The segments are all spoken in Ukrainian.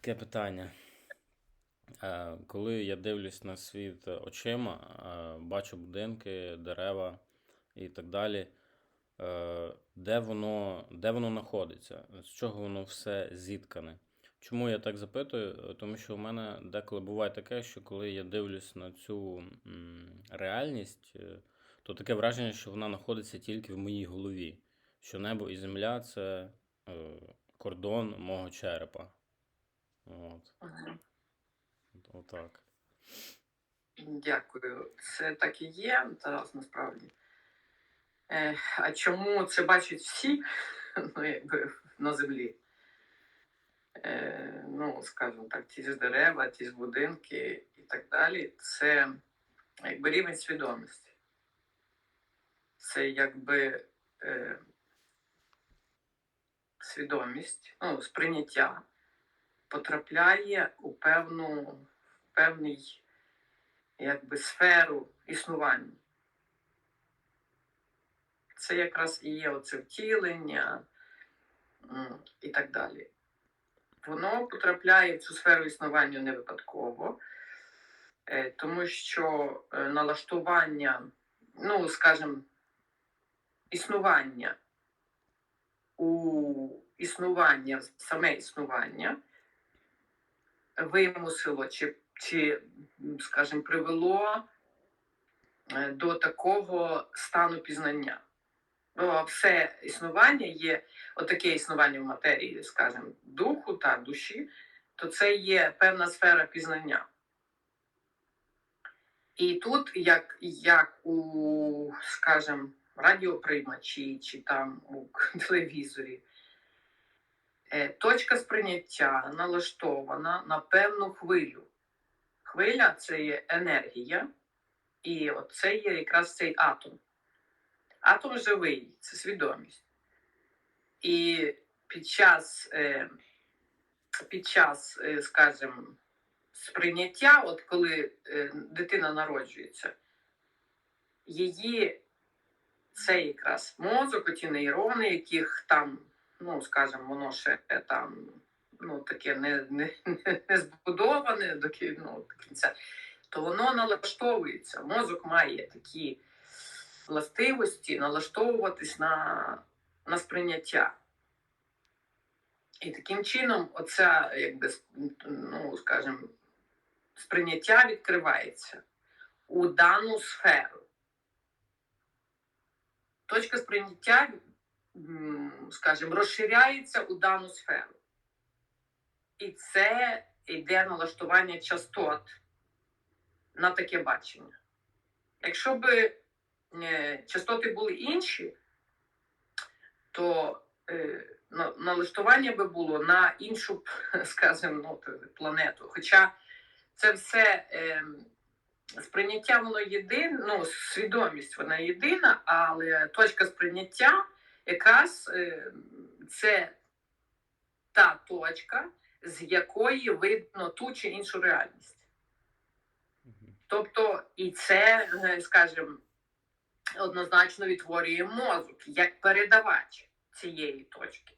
Таке питання. Е, Коли я дивлюсь на світ очима, е, бачу будинки, дерева і так далі, е, де воно, де воно знаходиться, з чого воно все зіткане. Чому я так запитую? Е, Тому що у мене деколи буває таке, що коли я дивлюсь на цю реальність, е, то таке враження, що вона знаходиться тільки в моїй голові. Що небо і земля це е, кордон мого черепа. От. Мгм. Отак. Дякую. Це так і є, Тарас, насправді. Е, а чому це бачать всі ну, якби, на землі? Е, ну, скажімо так, ті ж дерева, ті ж будинки і так далі. Це якби рівень свідомості. Це якби е, свідомість, ну, сприйняття потрапляє у певну, певний якби сферу існування. Це якраз і є оце втілення і так далі. Воно потрапляє в цю сферу існування не випадково, е, тому що е, налаштування, ну, скажімо, існування у існування, саме існування вимусило чи, чи скажімо, привело е, до такого стану пізнання. Ну, а все існування є, отаке існування в матерії, скажімо, духу та душі, то це є певна сфера пізнання. І тут, як, як у, скажімо, радіоприймачі чи там у телевізорі, точка сприйняття налаштована на певну хвилю. Хвиля це є енергія, і це є якраз цей атом. Атом живий, це свідомість. І під час, е, під час, е, скажімо, сприйняття, от коли е, дитина народжується, її це якраз мозок, оті нейрони, яких там, ну, скажімо, воно ще там ну, таке не, не, не, не збудоване до, ну, до кінця, то воно налаштовується. Мозок має такі властивості налаштовуватись на, на сприйняття. І таким чином, оця, якби, ну, скажімо, сприйняття відкривається у дану сферу. Точка сприйняття, скажімо, розширяється у дану сферу. І це йде налаштування частот на таке бачення. Якщо би е, частоти були інші, то е, налаштування би було на іншу, скажімо, ну, планету. Хоча це все е, сприйняття воно єдине, ну, свідомість вона єдина, але точка сприйняття якраз е, це та точка, з якої видно ту чи іншу реальність. Тобто, і це, е, скажімо, однозначно відтворює мозок як передавач цієї точки.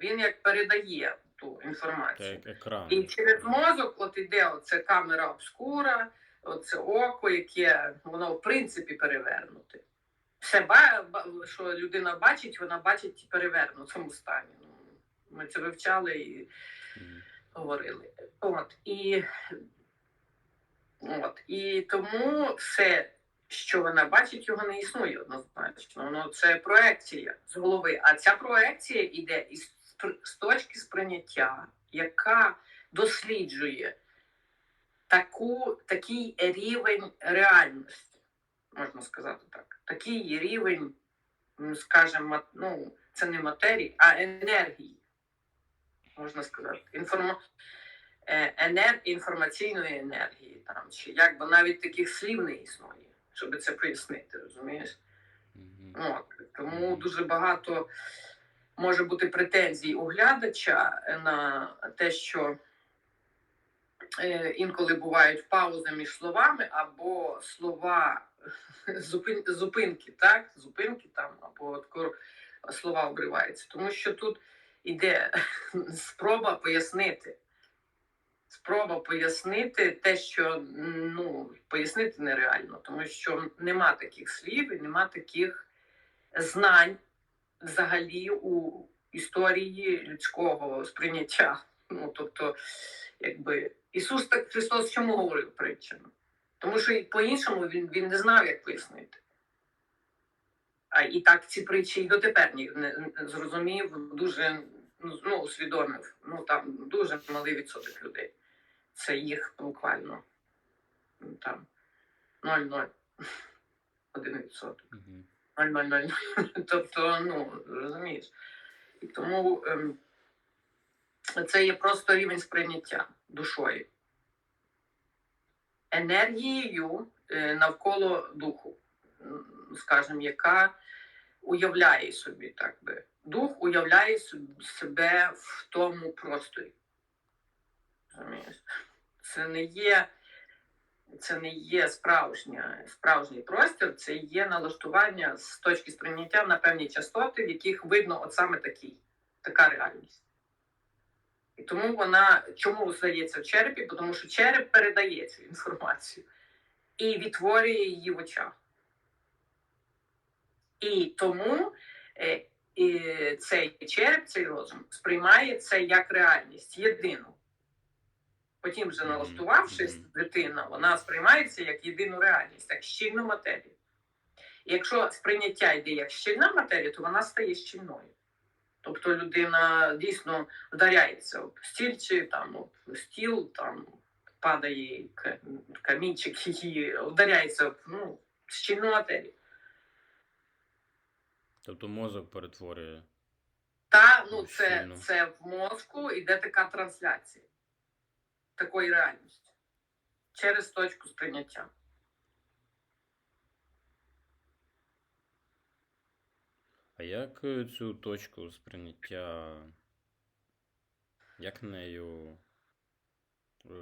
Він як передає ту інформацію. екран. І через мозок от іде оце камера обскура, оце око, яке воно в принципі перевернуте. Все, що людина бачить, вона бачить в перевернутому стані. Ну, Ми це вивчали і говорили. От, і, от, і тому все, що вона бачить, його не існує однозначно. Воно це проекція з голови. А ця проекція йде із з точки сприйняття, яка досліджує таку, такий рівень реальності, можна сказати так. Такий рівень, скажімо, ну, це не матерії, а енергії можна сказати, інформа... е, енер... інформаційної енергії, там, чи як би навіть таких слів не існує, щоб це пояснити, розумієш? Мгм. От, тому дуже багато може бути претензій у глядача на те, що е, інколи бувають паузи між словами, або слова зупин... зупинки, так? Зупинки там, або слова обриваються. Тому що тут іде спроба пояснити. Спроба пояснити те, що ну, пояснити нереально, тому що нема таких слів і нема таких знань взагалі у історії людського сприйняття. Ну, тобто, якби Ісус так Христос чому говорив притчами? Тому що по-іншому він, він не знав, як пояснити. А і так ці притчі і дотепер ні- не, не зрозумів, дуже ну, ну, усвідомив. Ну там дуже малий відсоток людей. Це їх буквально ну, там 0,0. Один відсоток. Мгм. 0,00. Тобто, ну, розумієш. І тому ем, це є просто рівень сприйняття душою. Енергією е, навколо духу, скажімо, яка уявляє собі, так би. Дух уявляє себе в тому просторі. Це не є це не є справжня, справжній простір, це є налаштування з точки сприйняття на певні частоти, в яких видно от саме такий, така реальність. І тому вона чому здається в черепі? Тому що череп передає цю інформацію і відтворює її в очах. І тому е, і цей череп, цей розум сприймає це як реальність єдину. Потім, вже налаштувавшись, дитина, вона сприймається як єдину реальність, як щільну матерію. І якщо сприйняття йде як щільна матерія, то вона стає щільною. Тобто людина дійсно вдаряється об стіль чи там об стіл, там падає камінчик і вдаряється об ну, щільну матерію. Тобто мозок перетворює. Та ну Ну, це, це в мозку йде така трансляція такої реальності через точку сприйняття. А як е, цю точку сприйняття, як нею, е,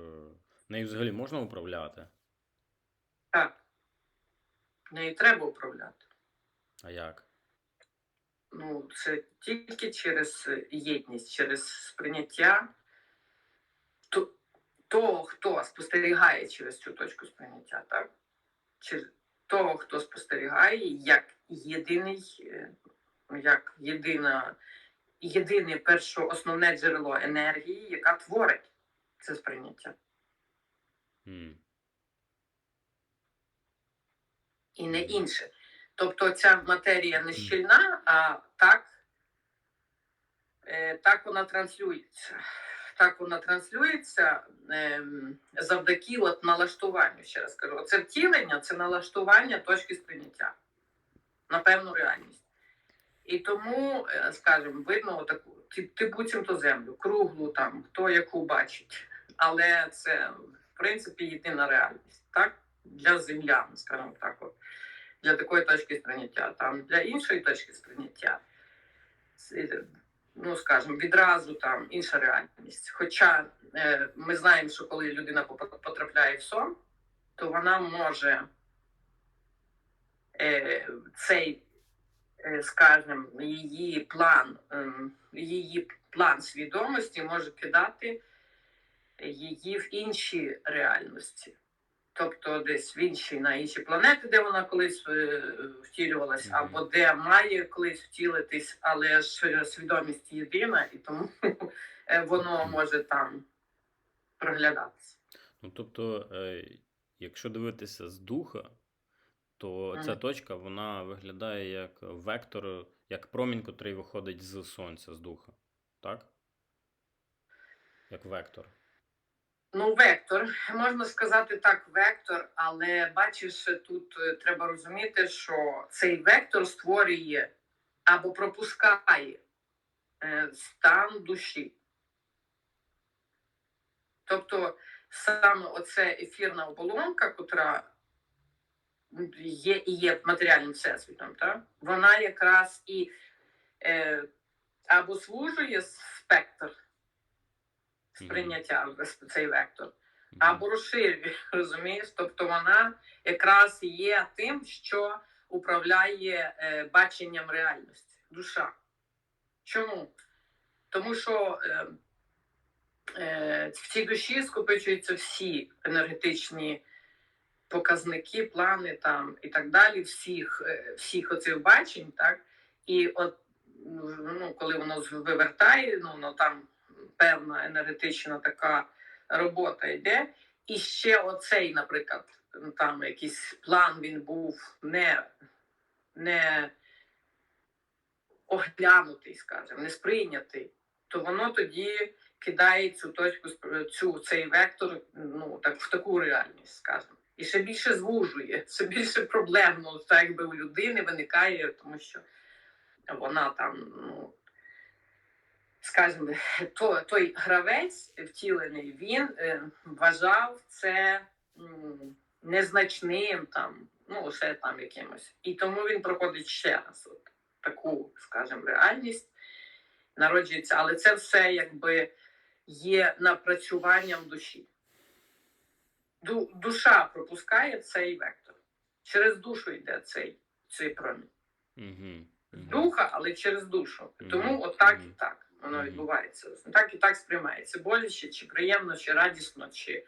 нею взагалі можна управляти? Так. Нею треба управляти. А як? Ну, це тільки через єдність, через сприйняття того, хто спостерігає через цю точку сприйняття, так? Через того, хто спостерігає як єдиний, е, як єдина, єдине перше основне джерело енергії, яка творить це сприйняття. М. і не інше. Тобто ця матерія не щільна, а так, е, так вона транслюється. Так вона транслюється ем, завдяки от налаштуванню, ще раз кажу. Це втілення, це налаштування точки сприйняття на певну реальність. І тому, е, скажімо, видно таку, ти буцімто землю, круглу там, хто яку бачить. Але це, в принципі, єдина реальність, так? Для землян, скажімо так, от, для такої точки сприйняття. Там для іншої точки сприйняття, ну скажімо, відразу там інша реальність. Хоча е, ми знаємо, що коли людина потрапляє в сон, то вона може е, цей, е, скажімо, її план, ем, її план свідомості може кидати її в інші реальності. Тобто десь в інші на інші планети, де вона колись е, втілювалась, або де має колись втілитись, але ж е, свідомість єдина, і тому е, воно може там проглядатися. Ну, тобто, е, якщо дивитися з духа, то ця точка вона виглядає як вектор, як промінь, котрий виходить з сонця, з духа. Так? Як вектор. Ну, вектор, можна сказати так, вектор, але бачиш, тут е, треба розуміти, що цей вектор створює або пропускає е, стан душі. Тобто саме оця ефірна оболонка, котра є і є матеріальним всесвітом, так? вона якраз і е, або служує спектр сприйняття, цей вектор, або розширює, розумієш? Тобто вона якраз є тим, що управляє е, баченням реальності, душа. Чому? Тому що е, е, в цій душі скопичуються всі енергетичні показники, плани там і так далі, всіх, е, всіх оцих бачень, так? І от ну, коли воно вивертає, ну, воно там певна енергетична така робота йде. І ще оцей, наприклад, там якийсь план він був не, не оглянутий, скажімо, не сприйнятий, то воно тоді кидає цю точку, цю, цей вектор ну, так, в таку реальність, скажімо. І ще більше звужує, ще більше проблем, ну, так якби у людини виникає, тому що вона там, ну, скажімо, то, той гравець втілений, він е, вважав це м, незначним там, ну, ще там якимось. І тому він проходить ще раз от, таку, скажімо, реальність, народжується, але це все якби є напрацюванням душі. Ду, душа пропускає цей вектор. Через душу йде цей, цей промінь. Угу. З духа, але через душу. Тому отак і так воно відбувається. Так і так сприймається. Боляче, чи приємно, чи радісно, чи,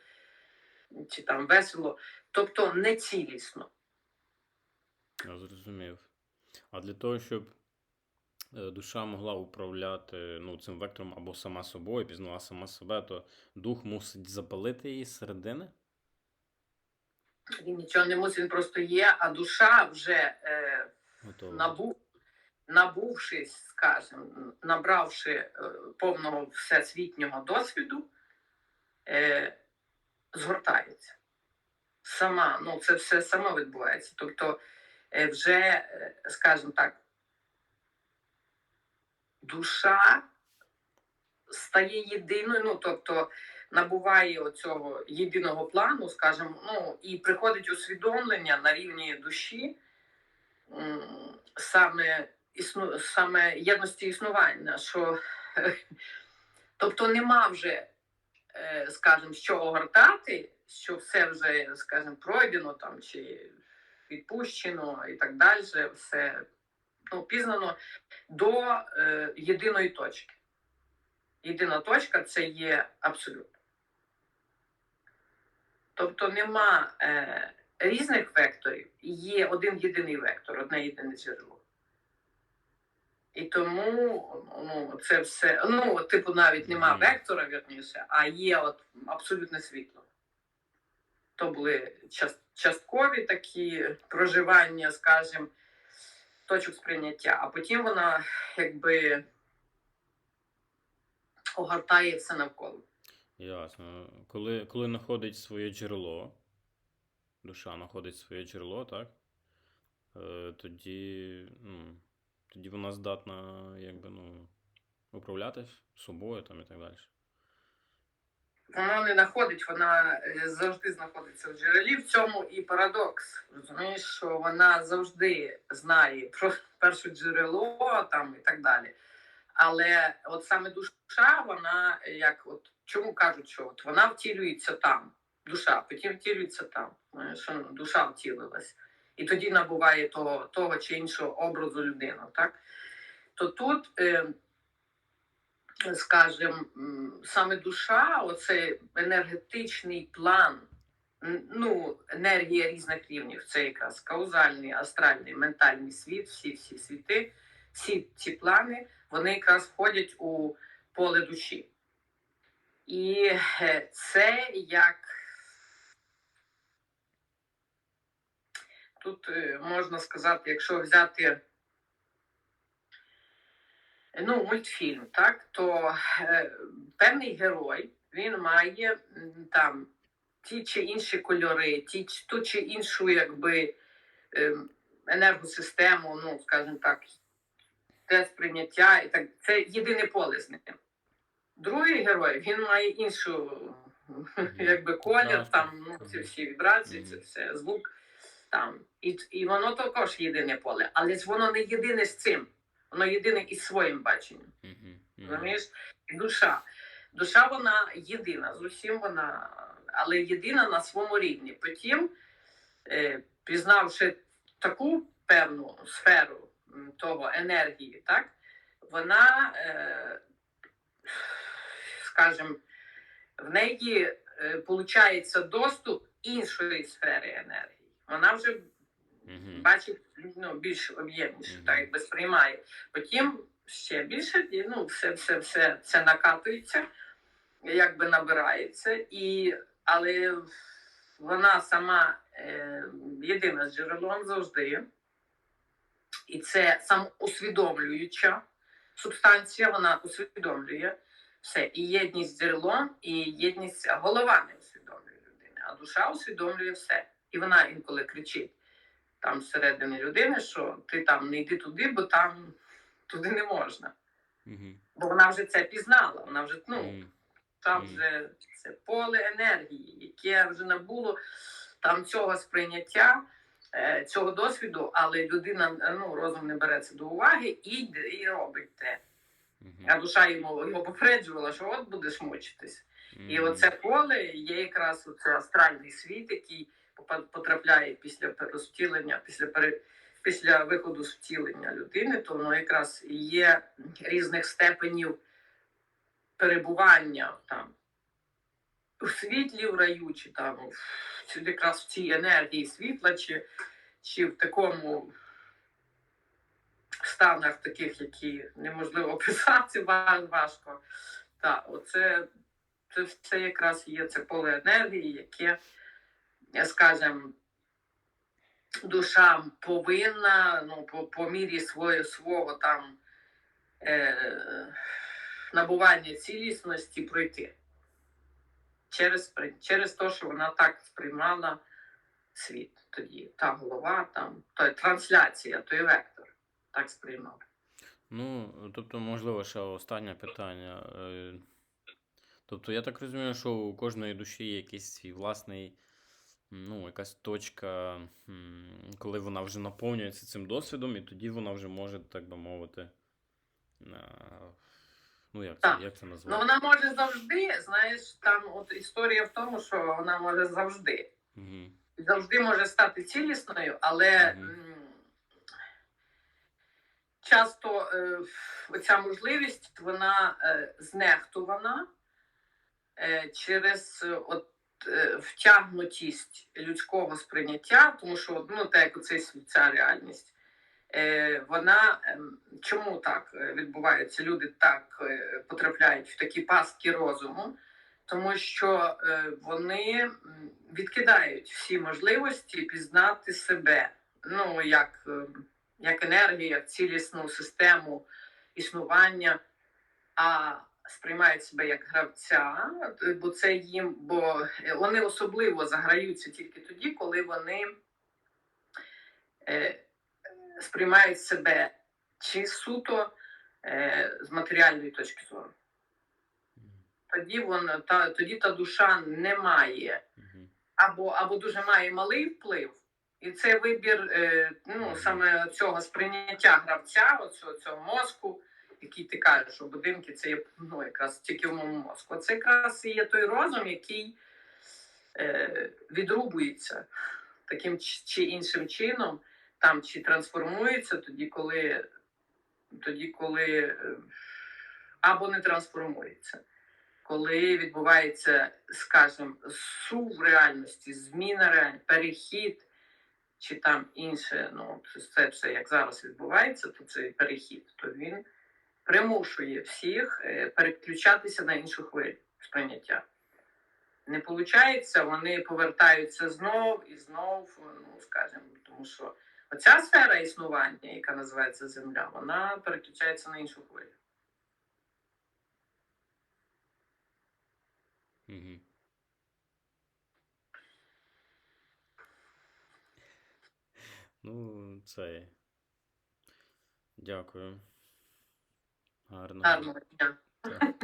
чи там весело. Тобто не цілісно. Я зрозумів. А для того, щоб е, душа могла управляти ну, цим вектором або сама собою, пізнала сама себе, то дух мусить запалити її з середини? Він нічого не мусить, він просто є, а душа вже е, Готово. набу, набувшись, скажімо, набравши е, повного всесвітнього досвіду, е, згортається. Сама, ну це все само відбувається. Тобто, е, вже, е, скажімо так, душа стає єдиною, ну тобто набуває оцього єдиного плану, скажімо, ну і приходить усвідомлення на рівні душі саме існу, саме єдності існування, що тобто нема вже, е, скажімо, що огортати, що все вже, скажімо, пройдено там чи відпущено і так далі, все ну, пізнано до е, єдиної точки. Єдина точка це є абсолют. Тобто нема е, різних векторів, є один єдиний вектор, одне єдине джерело. І тому ну, це все, ну, типу, навіть нема вектора, вірніше, а є от абсолютне світло. То були част- часткові такі проживання, скажімо, точок сприйняття, а потім вона якби огортає все навколо. Ясно. Коли, коли знаходить своє джерело, душа знаходить своє джерело, так? Е, тоді, ну, тоді вона здатна, якби, ну, управляти собою там і так далі. Вона не знаходить, вона е, завжди знаходиться в джерелі. В цьому і парадокс. Розумієш, що вона завжди знає про перше джерело там і так далі. Але от саме душа, вона як от чому кажуть, що от вона втілюється там, душа, потім втілюється там. Що душа втілилась. І тоді набуває того, того чи іншого образу людини. Так? То тут. Е, скажімо, саме душа, оцей енергетичний план, ну, енергія різних рівнів, це якраз каузальний, астральний, ментальний світ, всі всі світи, всі ці плани, вони якраз входять у поле душі. І е, це як тут е, можна сказати, якщо взяти ну, мультфільм, так, то е, певний герой він має там ті чи інші кольори, ті, ту чи іншу якби, ем, енергосистему, ну, скажімо так, те сприйняття і так. Це єдине поле з ним. Другий герой він має іншу якби колір, там ну, ці всі вібрації, це все звук. Там. І, і воно також єдине поле, але ж воно не єдине з цим. Воно єдине із своїм баченням. Розумієш? Душа. Душа вона єдина, з усім вона, але єдина на своєму рівні. Потім, е, пізнавши таку певну сферу того енергії, так, вона е, скажімо, в неї виходить доступ іншої сфери енергії. Вона вже Угу. бачить ну, більш об'ємніше, Мгм. так якби сприймає. Потім ще більше, ну, все, все, все це накатується, якби набирається, і, але вона сама е, єдина з джерелом завжди. І це самоусвідомлююча субстанція, вона усвідомлює все. І єдність джерелом, і єдність голова не усвідомлює людини, а душа усвідомлює все. І вона інколи кричить там всередині людини, що ти там не йди туди, бо там туди не можна. Угу. Бо вона вже це пізнала. Вона вже ну, Мгм. там вже це поле енергії, яке вже набуло там цього сприйняття, е, цього досвіду, але людина ну, розум не бере це до уваги і і робить те. А душа йому його попереджувала, що от будеш мучитись. І оце поле є якраз оце астральний світ, який потрапляє після розтілення, після пере- після виходу з втілення людини, то воно якраз є різних степенів перебування там у світлі в раю, чи там якраз в цій енергії світла, чи, чи в такому станах таких, які неможливо описати важко. Так, оце це все якраз є це поле енергії, яке, скажімо, душа повинна ну, по, по мірі своє, свого там е, набування цілісності пройти. Через, через те, що вона так сприймала світ тоді. Та голова, там, той, трансляція, той вектор так сприймав. Ну, тобто, можливо, ще останнє питання. Е, Тобто, я так розумію, що у кожної душі є якийсь свій власний, ну, якась точка, коли вона вже наповнюється цим досвідом, і тоді вона вже може, так би мовити. е, Ну, як це, як це Ну, вона може завжди, знаєш, там от історія в тому, що вона може завжди. Угу. завжди може стати цілісною, але Мгм. Часто е, оця можливість вона е, знехтувана е, через от, втягнутість людського сприйняття, тому що ну, так як світ, ця реальність. Вона ем, чому так відбувається? Люди так потрапляють в такі пастки розуму, тому що вони відкидають всі можливості пізнати себе, ну як, е, як енергію, як цілісну систему існування, а сприймають себе як гравця, бо це їм, бо вони особливо заграються тільки тоді, коли вони е, сприймають себе чи суто е, з матеріальної точки зору. Тоді вона та тоді та душа не має або або дуже має малий вплив, і це вибір е, ну саме цього сприйняття гравця, оцього цього мозку, який ти кажеш, що будинки це є ну, якраз тільки в моєму мозку. Це якраз і є той розум, який е, відрубується таким чи іншим чином, там чи трансформується тоді, коли тоді, коли е, або не трансформується коли відбувається, скажімо, сув реальності, зміна реальності, перехід, чи там інше, ну це все як зараз відбувається, то цей перехід, то він примушує всіх е, переключатися на іншу хвилю сприйняття. Не виходить, вони повертаються знов і знов, ну скажімо, тому що оця сфера існування, яка називається Земля, вона переключається на іншу хвилю. Угу. Ну, це. Дякую. Гарно. Гарного дня. Так.